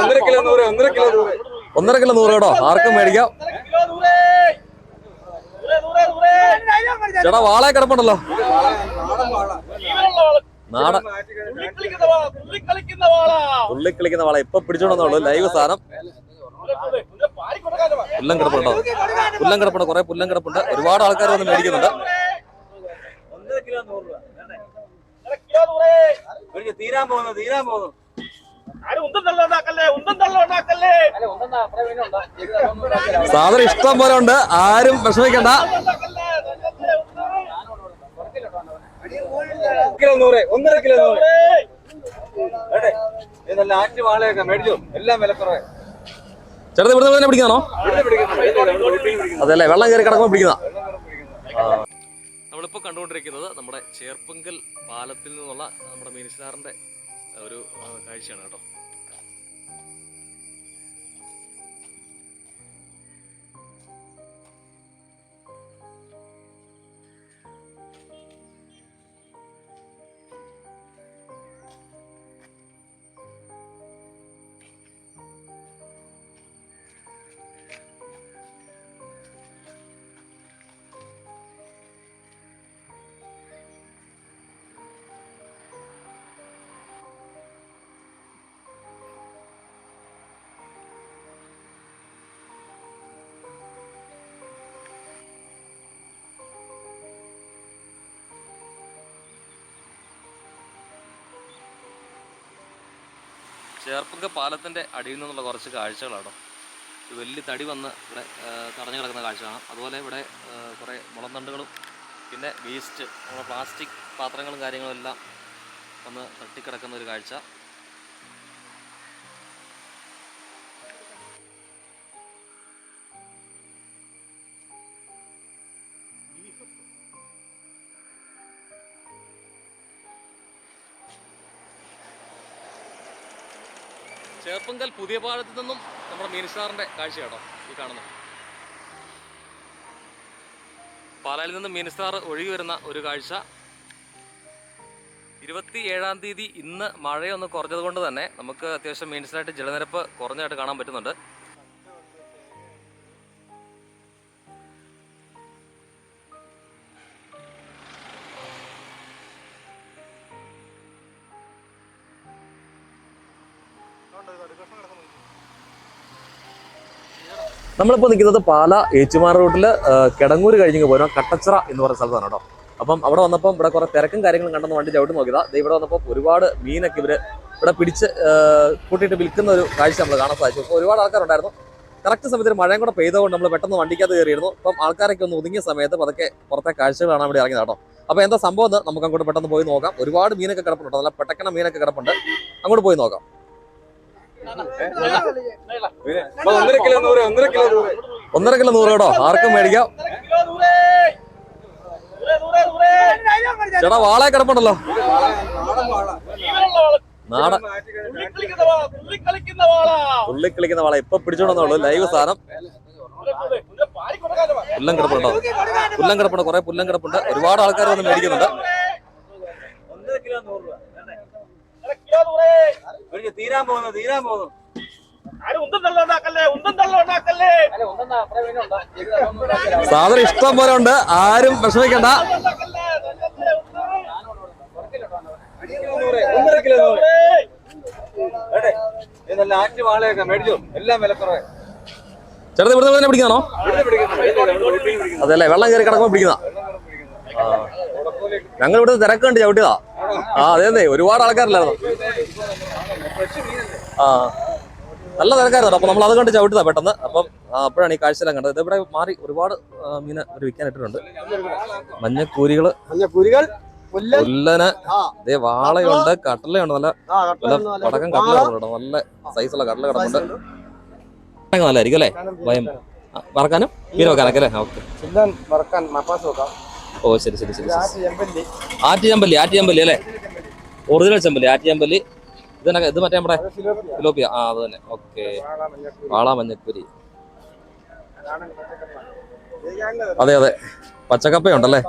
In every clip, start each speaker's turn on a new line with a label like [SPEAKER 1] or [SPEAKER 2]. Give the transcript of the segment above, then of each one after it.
[SPEAKER 1] ഒന്നര കിലോ നൂറ് ഒന്നര കിലോ നൂറ്.
[SPEAKER 2] ഒന്നര കിലോ നൂറ് കേട്ടോ. ആർക്കും മേടിക്കാം. ചേട്ടാ വാളെ കിടപ്പുണ്ടല്ലോ. നാടൻ. ഉള്ളി കളിക്കുന്ന വാള ഇപ്പൊ പിടിച്ചോണ്ടെന്നുള്ളൂ ലൈവ് സാധനം. പുല്ലം കിടപ്പുണ്ടോ പുല്ലം കിടപ്പുണ്ട് കുറെ പുല്ലം കിടപ്പുണ്ട്. ഒരുപാട് ആൾക്കാർ വന്ന് മേടിക്കുന്നുണ്ട്.
[SPEAKER 1] തീരാൻ പോകുന്നു തീരാൻ പോകുന്നു.
[SPEAKER 2] പോകുന്നു സാധനം ഇഷ്ടം പോലെ ഉണ്ട്. ആരും വിഷമിക്കണ്ട.
[SPEAKER 1] കിലോ നൂറ് ഒന്നര കിലോ നൂറ്. അതെ നല്ല ആറ്റ് വാളയൊക്കെ മേടിച്ചു? എല്ലാം വിലക്കുറവ്.
[SPEAKER 2] ചേട്ടൻ ഇവിടുന്ന് തന്നെ പിടിക്കാണോ അതല്ലേ വെള്ളം കയറി കിടക്കുമ്പോൾ പിടിക്കുന്ന. നമ്മളിപ്പോൾ കണ്ടുകൊണ്ടിരിക്കുന്നത് നമ്മുടെ ചേർപ്പുങ്കൽ പാലത്തിൽ നിന്നുള്ള നമ്മുടെ മീനിസ്റ്റാറിന്റെ ഒരു കാഴ്ചയാണ് കേട്ടോ. ചേർപ്പങ്ക പാലത്തിന്റെ അടിയിൽ നിന്നുള്ള കുറച്ച് കാഴ്ചകളാണോ. വലിയ തടി വന്ന് ഇവിടെ തടഞ്ഞു കിടക്കുന്ന കാഴ്ച കാണാം അതുപോലെ ഇവിടെ കുറേ മുളന്തണ്ടുകളും പിന്നെ വേസ്റ്റ് നമ്മുടെ പ്ലാസ്റ്റിക് പാത്രങ്ങളും കാര്യങ്ങളും എല്ലാം വന്ന് തട്ടിക്കിടക്കുന്ന ഒരു കാഴ്ച. ചേർപ്പങ്കൽ പുതിയ പാലത്തിൽ നിന്നും നമ്മുടെ മീനിസ്റ്റാറിന്റെ കാഴ്ച കേട്ടോ ഈ കാണുന്നത്. പാലായിൽ നിന്ന് മീനസ്റ്റാർ ഒഴുകി വരുന്ന ഒരു കാഴ്ച. ഇരുപത്തി ഏഴാം തീയതി ഇന്ന് മഴയൊന്ന് കുറഞ്ഞത് കൊണ്ട് തന്നെ നമുക്ക് അത്യാവശ്യം മീൻസിനായിട്ട് ജലനിരപ്പ് കുറഞ്ഞതായിട്ട് കാണാൻ പറ്റുന്നുണ്ട്. നമ്മളിപ്പോൾ നിൽക്കുന്നത് പാല ഏച്ചുമാർ റൂട്ടിൽ കിടങ്ങൂർ കഴിഞ്ഞ് പോരാ കട്ടച്ചിറ എന്ന് പറയുന്ന സ്ഥലത്താണ് കേട്ടോ. അപ്പം അവിടെ വന്നപ്പം ഇവിടെ കുറെ തിരക്കും കാര്യങ്ങളും കണ്ടെന്ന് വണ്ടി ചവിട്ടി നോക്കിയതാ. ഇവിടെ വന്നപ്പോൾ ഒരുപാട് മീനൊക്കെ ഇവർ ഇവിടെ പിടിച്ച് കൂട്ടിയിട്ട് വിൽക്കുന്ന ഒരു കാഴ്ച നമ്മൾ കാണാൻ സാധിച്ചു. അപ്പോൾ ഒരുപാട് ആൾക്കാരുണ്ടായിരുന്നു. കറക്റ്റ് സമയത്ത് മഴയും കൂടെ പെയ്തുകൊണ്ട് നമ്മൾ പെട്ടെന്ന് വണ്ടിക്കകത്ത് കയറിയിരുന്നു. അപ്പം ആൾക്കാരൊക്കെ ഒന്ന് ഒതുങ്ങിയ സമയത്ത് പതുക്കെ പുറത്തെ കാഴ്ചകൾ കാണാൻ വേണ്ടി ഇറങ്ങിയത് കേട്ടോ. അപ്പോൾ എന്താ സംഭവം എന്ന് നമുക്ക് അങ്ങോട്ട് പെട്ടെന്ന് പോയി നോക്കാം. ഒരുപാട് മീനൊക്കെ കിടപ്പുണ്ട്. നല്ല പെട്ടക്കണ മീനൊക്കെ കിടപ്പുണ്ട്. അങ്ങോട്ട് പോയി നോക്കാം.
[SPEAKER 1] ഒന്നര കിലോ നൂറ് ഒന്നര കിലോ നൂറ്
[SPEAKER 2] ഒന്നര കിലോ നൂറ് കേട്ടോ. ആർക്കും മേടിക്കാം. ചേട്ടാ വാളെ കിടപ്പുണ്ടല്ലോ. നാടൻ ഉള്ളി കളിക്കുന്ന വാള. ഇപ്പൊ പിടിച്ചോണ്ടെന്നുള്ളൂ. ലൈവ് സാധനം. പുല്ലം കിടപ്പുണ്ടോ? പുല്ലം കിടപ്പുണ്ട്. കുറെ പുല്ലം കിടപ്പുണ്ട്. ഒരുപാട് ആൾക്കാർ വന്ന് മേടിക്കുന്നുണ്ട്
[SPEAKER 1] ഒന്നര കിലോ നൂറ് രൂപ ഒരു തീരാൻ പോകുന്നു തീരാൻ പോകുന്നു.
[SPEAKER 2] സാധനം ഇഷ്ടം പോലെ ഉണ്ട്. ആരും വിഷമിക്കണ്ട.
[SPEAKER 1] ഒന്നര കിലോ ഇത് നല്ല ആറ്റ് വാളയൊക്കെ മേടിച്ചു? എല്ലാം വിലക്കുറവ്.
[SPEAKER 2] ചേട്ടൻ ഇവിടുന്ന് തന്നെ പിടിക്കാണോ? അതല്ലേ വെള്ളം കയറി കിടക്കുമ്പോൾ പിടിക്കുന്ന ഞങ്ങൾ ഇവിടെ തിരക്കുണ്ട് ചവിട്ടിയതാ. ആ അതെ അതെ. ഒരുപാട് ആൾക്കാരില്ലായിരുന്നു. ആ. നല്ല തിരക്കായിരുന്നു. അപ്പൊ നമ്മൾ അത് കണ്ട് ചവിട്ടുതാ പെട്ടെന്ന്. അപ്പം അപ്പോഴാണ് ഈ കാഴ്ചയെല്ലാം കണ്ടത്. ഇതിവിടെ മാറി ഒരുപാട് മീന വിൽക്കാൻ ഇട്ടിട്ടുണ്ട്.
[SPEAKER 3] മഞ്ഞക്കൂരികൾ.
[SPEAKER 2] ഇതേ വാളയുണ്ട് കട്ടലയുണ്ട് നല്ല നല്ല പടക്കം കട്ടല നല്ല സൈസുള്ള കടല കിടപ്പുണ്ട്. നല്ലായിരിക്കും നല്ലതായിരിക്കും അല്ലേ? ഭയം ആ, വറക്കാനും? മീൻ വെക്കാനൊക്കെ അല്ലേ? ഓക്കെ. ഓ ശരി ശരി ശരി ആറ്റി ചമ്പല്ലി ആറ്റി ചെമ്പല്ലി അല്ലേ? ഒറിജിനൽ ചെമ്പല്ലി ആറ്റ് ചെമ്പല്ലി ഇതിനൊക്കെ ഇത് മറ്റേ നമ്മുടെ ഫിലോപ്പിയ ആ അത് തന്നെ. ഓക്കെ.
[SPEAKER 3] വാള മഞ്ഞക്കുരി. ഇത്
[SPEAKER 2] അതെ അതെ. പച്ചക്കപ്പയുണ്ടല്ലേ?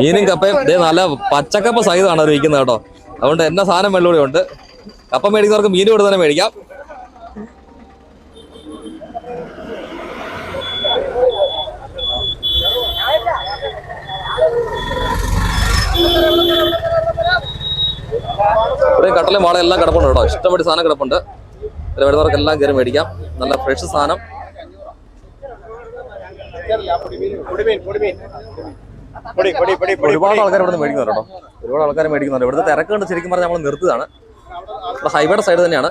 [SPEAKER 3] മീനും കപ്പയും.
[SPEAKER 2] ഇതേ നല്ല പച്ചക്കപ്പ സഹിതമാണ് അറിയിക്കുന്നത് കേട്ടോ. അതുകൊണ്ട് എന്നാ സാധനം വെള്ളുകൂടി ഉണ്ട്. കപ്പ മേടിക്കുന്നവർക്ക് മീനും ഇവിടെ തന്നെ മേടിക്കാം. ഇവിടെ കട്ടലും വാള എല്ലാം കിടപ്പുണ്ട് കേട്ടോ. ഇഷ്ടപ്പെട്ട സാധനം കിടപ്പുണ്ട്. ഇവിടെ വരുന്നവർക്ക് എല്ലാം കയറി മേടിക്കാം. നല്ല ഫ്രഷ് സാധനം. ഒരുപാട് ആൾക്കാർ ഇവിടെ മേടിക്കുന്നുണ്ട് കേട്ടോ. ഒരുപാട് ആൾക്കാർ മേടിക്കുന്നുണ്ട്. ഇവിടുത്തെ തിരക്ക് കണ്ട് ശരിക്കും പറഞ്ഞാൽ നമ്മൾ നിർത്തിയതാണ് ഇവിടെ ഹൈവേയുടെ സൈഡ് തന്നെയാണ്.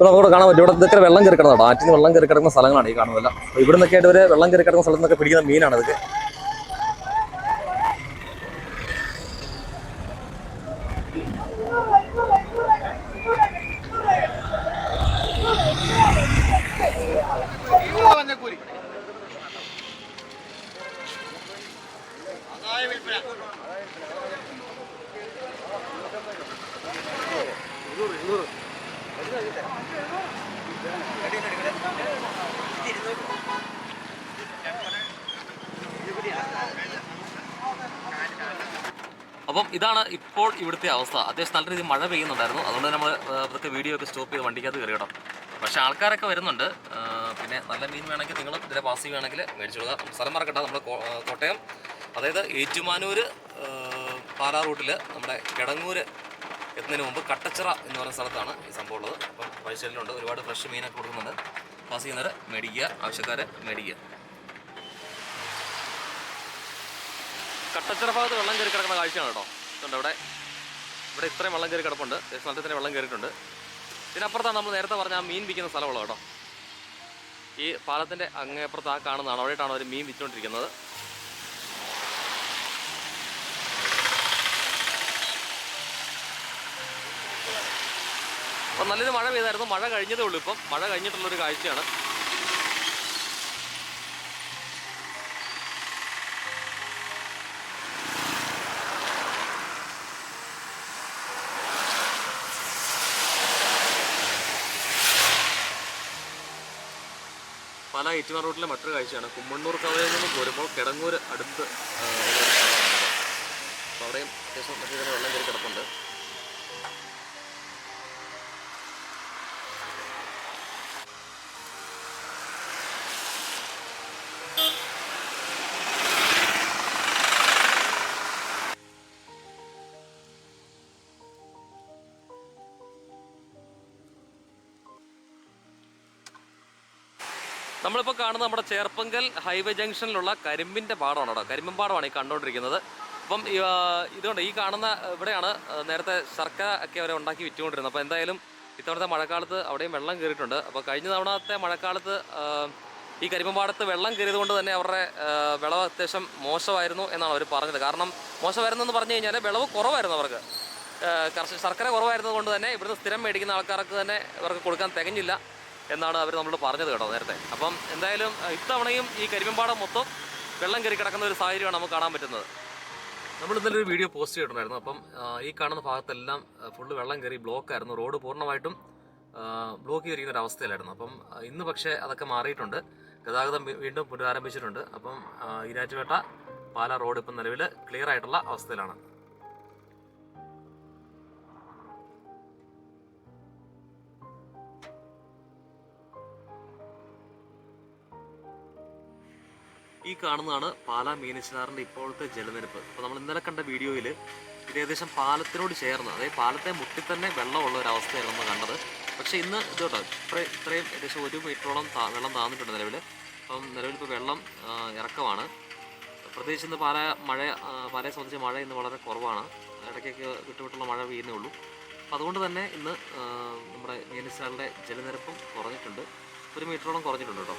[SPEAKER 3] പോയെന്നൊക്കെ
[SPEAKER 2] ഇപ്പൊ നമുക്കിവിടെ കാണാൻ പറ്റും. ഇവിടെ ഇതൊക്കെ വെള്ളം കയറി കിടന്നോ ആറ്റിന് വെള്ളം കയറി കിടക്കുന്ന സ്ഥലങ്ങളാണ് ഈ കാണുന്നതല്ല. ഇവിടുന്നൊക്കെ ഇവിടെ നിന്നൊക്കെ ആയിട്ട് വരെ വെള്ളം കയറി കിടക്കുന്ന സ്ഥലത്തൊക്കെ പിടിക്കുന്ന മീനാണ് ഇതൊക്കെ അപ്പം ഇതാണ് ഇപ്പോൾ ഇവിടുത്തെ അവസ്ഥ. അത്യാവശ്യം നല്ല രീതിയിൽ മഴ പെയ്യുന്നുണ്ടായിരുന്നു. അതുകൊണ്ട് നമ്മൾ ഇവിടുത്തെ വീഡിയോ ഒക്കെ സ്റ്റോപ്പ് ചെയ്ത് വണ്ടിക്കകത്ത് കയറി കേട്ടോ. പക്ഷേ ആൾക്കാരൊക്കെ വരുന്നുണ്ട്. പിന്നെ നല്ല മീൻ വേണമെങ്കിൽ നിങ്ങൾ ഇതിലെ പാസ് ചെയ്യുകയാണെങ്കിൽ മേടിച്ചോളുക സ്ഥലം മറക്കട്ടെ നമ്മൾ കോട്ടയം അതായത് ഏറ്റുമാനൂർ പാലാ റൂട്ടിൽ നമ്മുടെ കിടങ്ങൂര് എത്തുന്നതിന് മുമ്പ് കട്ടച്ചിറ എന്ന് പറയുന്ന സ്ഥലത്താണ് ഈ സംഭവം ഉള്ളത്. അപ്പം പൈസയിലുണ്ട് ഒരുപാട് ഫ്രഷ് മീനൊക്കെ കൊടുക്കുന്നുണ്ട്. പാസ് ചെയ്യുന്നവർ മേടിക്കുക. ആവശ്യക്കാരെ മേടിക്കുക. കട്ടച്ചിറ ഭാഗത്ത് വെള്ളം കയറി കിടക്കുന്ന കാഴ്ചയാണ് കേട്ടോ. ഇതുണ്ട് അവിടെ. ഇവിടെ ഇത്രയും വെള്ളം കയറി കിടപ്പുണ്ട്. സ്ഥലത്ത് തന്നെ വെള്ളം കയറിയിട്ടുണ്ട്. ഇതിനപ്പുറത്താണ് നമ്മൾ നേരത്തെ പറഞ്ഞ ആ മീൻ വിൽക്കുന്ന സ്ഥലമുള്ളത് കേട്ടോ. ഈ പാലത്തിന്റെ അങ്ങേപ്പുറത്ത് ആ കാണുന്നതാണ്. അവിടെയിട്ടാണ് അവർ മീൻ വിറ്റുകൊണ്ടിരിക്കുന്നത്. അപ്പം നല്ലൊരു മഴ പെയ്തായിരുന്നു. മഴ കഴിഞ്ഞതേ ഉള്ളൂ ഇപ്പം. മഴ കഴിഞ്ഞിട്ടുള്ളൊരു കാഴ്ചയാണ്. പല ഏറ്റുമാർ റോഡിലെ മറ്റൊരു കാഴ്ചയാണ്. കുമ്മണ്ണൂർ കവലയിൽ നിന്ന് പോരുമ്പോൾ കിടങ്ങൂർ അടുത്ത് അപ്പോൾ അവിടെയും അത്യാവശ്യം വെള്ളം കയറി കിടപ്പുണ്ട്. നമ്മളിപ്പോൾ കാണുന്നത് നമ്മുടെ ചേർപ്പങ്കൽ ഹൈവേ ജംഗ്ഷനിലുള്ള കരിമ്പിന്റെ പാടമാണ് കേട്ടോ കരിമ്പിൻ പാടമാണ് ഈ കണ്ടുകൊണ്ടിരിക്കുന്നത്. അപ്പം ഇതുകൊണ്ട് ഈ കാണുന്ന ഇവിടെയാണ് നേരത്തെ ശർക്കര ഒക്കെ അവരെ ഉണ്ടാക്കി വിറ്റുകൊണ്ടിരുന്നത്. അപ്പോൾ എന്തായാലും ഇത്തവണത്തെ മഴക്കാലത്ത് അവിടെയും വെള്ളം കയറിയിട്ടുണ്ട്. അപ്പോൾ കഴിഞ്ഞ തവണത്തെ മഴക്കാലത്ത് ഈ കരിമ്പൻ പാടത്ത് വെള്ളം കയറിയത് കൊണ്ട് തന്നെ അവരുടെ വിളവ് അത്യാവശ്യം മോശമായിരുന്നു എന്നാണ് അവർ പറഞ്ഞത്. കാരണം മോശമായിരുന്നു എന്ന് പറഞ്ഞു കഴിഞ്ഞാൽ വിളവ് കുറവായിരുന്നു അവർക്ക്. കർഷക ശർക്കര കുറവായിരുന്നത് കൊണ്ട് തന്നെ ഇവിടുന്ന് സ്ഥിരം മേടിക്കുന്ന ആൾക്കാർക്ക് തന്നെ ഇവർക്ക് കൊടുക്കാൻ തികഞ്ഞില്ല. എന്നാണ് അവർ നമ്മളോട് പറഞ്ഞത് കേട്ടോ നേരത്തെ. അപ്പം എന്തായാലും ഇത്തവണയും ഈ കരിമ്പാടം മൊത്തം വെള്ളം കയറി കിടക്കുന്ന ഒരു സാഹചര്യമാണ് നമുക്ക് കാണാൻ പറ്റുന്നത്. നമ്മൾ ഇന്നലെ ഒരു വീഡിയോ പോസ്റ്റ് ചെയ്തിട്ടുണ്ടായിരുന്നു. അപ്പം ഈ കാണുന്ന ഭാഗത്തെല്ലാം ഫുള്ള് വെള്ളം കയറി ബ്ലോക്ക് ആയിരുന്നു റോഡ് പൂർണമായിട്ടും ബ്ലോക്ക് ചെയ്തിരിക്കുന്ന ഒരു അവസ്ഥയിലായിരുന്നു. അപ്പം ഇന്ന് പക്ഷേ അതൊക്കെ മാറിയിട്ടുണ്ട്. ഗതാഗതം വീണ്ടും പുനരാരംഭിച്ചിട്ടുണ്ട്. അപ്പം ഈരാറ്റുപേട്ട പാല റോഡ് ഇപ്പം നിലവിൽ ക്ലിയർ ആയിട്ടുള്ള അവസ്ഥയിലാണ്. ഈ കാണുന്നതാണ് പാലാ മീനച്ചിനാറിന്റെ ഇപ്പോഴത്തെ ജലനിരപ്പ്. അപ്പോൾ നമ്മൾ ഇന്നലെ കണ്ട വീഡിയോയിൽ ഇത് ഏകദേശം പാലത്തിനോട് ചേർന്ന് അതായത് പാലത്തെ മുട്ടി തന്നെ വെള്ളമുള്ള ഒരു അവസ്ഥയാണ് നമ്മൾ കണ്ടത്. പക്ഷേ ഇന്ന് ഇത് കേട്ടോ ഇത്ര ഇത്രയും ഏകദേശം ഒരു മീറ്ററോളം വെള്ളം താന്നിട്ടുണ്ട് നിലവിൽ അപ്പം നിലവിൽ ഇപ്പോൾ വെള്ളം ഇറക്കമാണ്. പ്രത്യേകിച്ച് ഇന്ന് പാല മഴ പാലയെ സംബന്ധിച്ച് മഴ ഇന്ന് വളരെ കുറവാണ്. ഇടയ്ക്കൊക്കെ വിട്ടുവിട്ടുള്ള മഴ പെയ്യുന്നേ ഉള്ളൂ. അപ്പം അതുകൊണ്ട് തന്നെ ഇന്ന് നമ്മുടെ മീനച്ചാലിന്റെ ജലനിരപ്പും കുറഞ്ഞിട്ടുണ്ട്. ഒരു മീറ്ററോളം കുറഞ്ഞിട്ടുണ്ട് കേട്ടോ.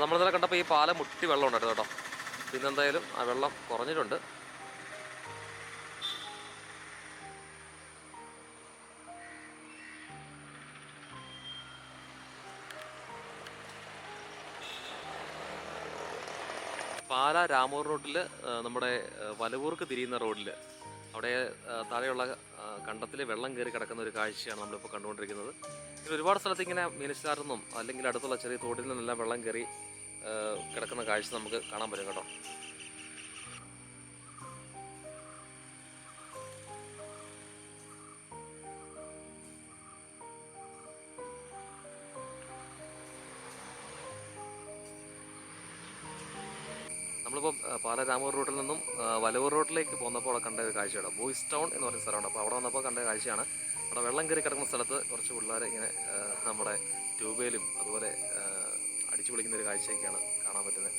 [SPEAKER 2] അപ്പോൾ നമ്മളിന്നലെ കണ്ടപ്പോൾ ഈ പാലം മുട്ടി വെള്ളം ഉണ്ടായിരുന്നു കേട്ടോ. പിന്നെ എന്തായാലും ആ വെള്ളം കുറഞ്ഞിട്ടുണ്ട്. പാല രാമൂർ റോഡിൽ നമ്മുടെ വലവൂർക്ക് തിരിയുന്ന റോഡിൽ അവിടെ താഴെയുള്ള കണ്ടത്തിൽ വെള്ളം കയറി കിടക്കുന്ന ഒരു കാഴ്ചയാണ് നമ്മളിപ്പോൾ കണ്ടുകൊണ്ടിരിക്കുന്നത്. ഇതിൽ ഒരുപാട് സ്ഥലത്ത് ഇങ്ങനെ മീനച്ചാർന്നും അല്ലെങ്കിൽ അടുത്തുള്ള ചെറിയ തോട്ടിൽ നിന്നെല്ലാം വെള്ളം കയറി കിടക്കുന്ന കാഴ്ച നമുക്ക് കാണാൻ പറ്റും കേട്ടോ. നമ്മളിപ്പോൾ പാലരാമൂർ പാല രാമൂർ റൂട്ടിൽ നിന്നും വലവൂർ റോഡിലേക്ക് പോന്നപ്പോൾ അവിടെ കണ്ട ഒരു കാഴ്ചയാണ്. ബോയ്സ് ടൗൺ എന്ന് പറയുന്ന സ്ഥലമാണ്. അപ്പോൾ അവിടെ വന്നപ്പോൾ കണ്ട കാഴ്ചയാണ്. അവിടെ വെള്ളം കയറി കിടക്കുന്ന സ്ഥലത്ത് കുറച്ച് പിള്ളേരെ ഇങ്ങനെ നമ്മുടെ ട്യൂബേലും അതുപോലെ അടിച്ചു പൊളിക്കുന്ന ഒരു കാഴ്ചയൊക്കെയാണ് കാണാൻ പറ്റുന്നത്.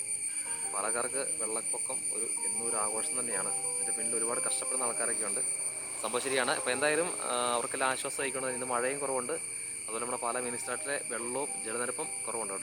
[SPEAKER 2] പാലക്കാർക്ക് വെള്ളപ്പൊക്കം ഒരു എന്നൊരു ആഘോഷം തന്നെയാണ്. അതിന്റെ പിന്നിൽ ഒരുപാട് കഷ്ടപ്പെടുന്ന ആൾക്കാരൊക്കെ ഉണ്ട്. സംഭവം ശരിയാണ്. അപ്പോൾ എന്തായാലും അവർക്കെല്ലാം ആശ്വാസമായിക്കൊണ്ട് ഇന്ന് മഴയും കുറവുണ്ട്. അതുപോലെ നമ്മുടെ പാല മിനിസ്റ്റാറ്റിലെ വെള്ളവും ജലനിരപ്പും കുറവുണ്ട്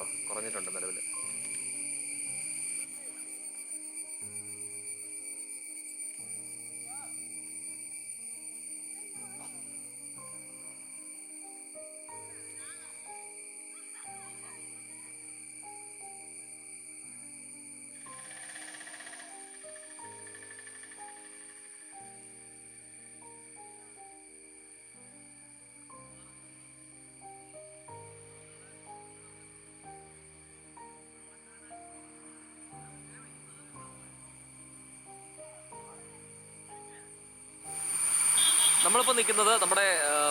[SPEAKER 2] നമ്മളിപ്പോൾ നിൽക്കുന്നത് നമ്മുടെ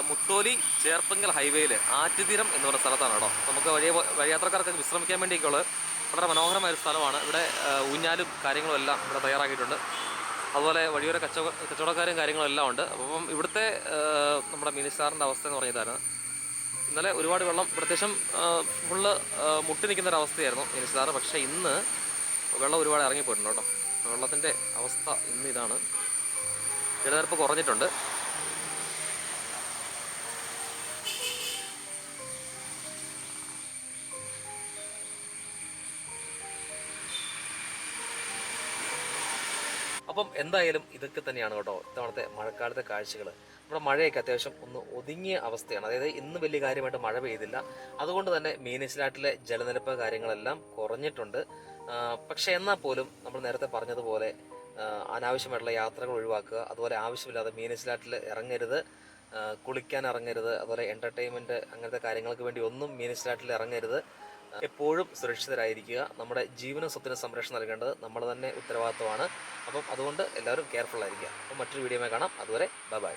[SPEAKER 2] മുട്ടോലി ചേർപ്പങ്കൽ ഹൈവേയിൽ ആറ്റുതീരം എന്ന് പറയുന്ന സ്ഥലത്താണ് കേട്ടോ. നമുക്ക് വഴി വഴിയാത്രക്കാർക്ക് വിശ്രമിക്കാൻ വേണ്ടിയൊക്കെയുള്ള വളരെ മനോഹരമായ ഒരു സ്ഥലമാണ്. ഇവിടെ ഊഞ്ഞാലും കാര്യങ്ങളും എല്ലാം ഇവിടെ തയ്യാറാക്കിയിട്ടുണ്ട്. അതുപോലെ വഴിയോര കച്ചവട കച്ചവടക്കാരും കാര്യങ്ങളും എല്ലാം ഉണ്ട്. അപ്പം ഇവിടുത്തെ നമ്മുടെ മിനിസ്റ്റാറിന്റെ അവസ്ഥ എന്ന് പറഞ്ഞതാണ് ഇന്നലെ ഒരുപാട് വെള്ളം പ്രത്യേകം ഫുള്ള് മുട്ടി നിൽക്കുന്ന ഒരു അവസ്ഥയായിരുന്നു മിനിസ്റ്റാർ പക്ഷേ ഇന്ന് വെള്ളം ഒരുപാട് ഇറങ്ങിപ്പോയിട്ടുണ്ട് കേട്ടോ. വെള്ളത്തിന്റെ അവസ്ഥ ഇന്ന് ഇതാണ്. ജലനിരപ്പ് കുറഞ്ഞിട്ടുണ്ട്. അപ്പം എന്തായാലും ഇതൊക്കെ തന്നെയാണ് കേട്ടോ ഇത്തവണത്തെ മഴക്കാലത്തെ കാഴ്ചകൾ നമ്മുടെ മഴയൊക്കെ അത്യാവശ്യം ഒന്ന് ഒതുങ്ങിയ അവസ്ഥയാണ്. അതായത് ഇന്ന് വലിയ കാര്യമായിട്ട് മഴ പെയ്തില്ല. അതുകൊണ്ട് തന്നെ മീനച്ചിലാട്ടിലെ ജലനിരപ്പ് കാര്യങ്ങളെല്ലാം കുറഞ്ഞിട്ടുണ്ട്. പക്ഷെ എന്നാൽ പോലും നമ്മൾ നേരത്തെ പറഞ്ഞതുപോലെ അനാവശ്യമായിട്ടുള്ള യാത്രകൾ ഒഴിവാക്കുക അതുപോലെ ആവശ്യമില്ലാതെ മീനച്ചിലാട്ടിൽ ഇറങ്ങരുത് കുളിക്കാൻ ഇറങ്ങരുത് അതുപോലെ എന്റർടൈൻമെന്റ് അങ്ങനത്തെ കാര്യങ്ങൾക്ക് വേണ്ടി ഒന്നും മീനച്ചിലാട്ടിൽ ഇറങ്ങരുത്. എപ്പോഴും സുരക്ഷിതരായിരിക്കുക. നമ്മുടെ ജീവനും സ്വത്തിനും സംരക്ഷണം നൽകേണ്ടത് നമ്മൾ തന്നെ ഉത്തരവാദിത്വമാണ്. അപ്പം അതുകൊണ്ട് എല്ലാവരും കെയർഫുൾ ആയിരിക്കുക. അപ്പം മറ്റൊരു വീഡിയോ കാണാം. അതുവരെ ബൈ ബൈ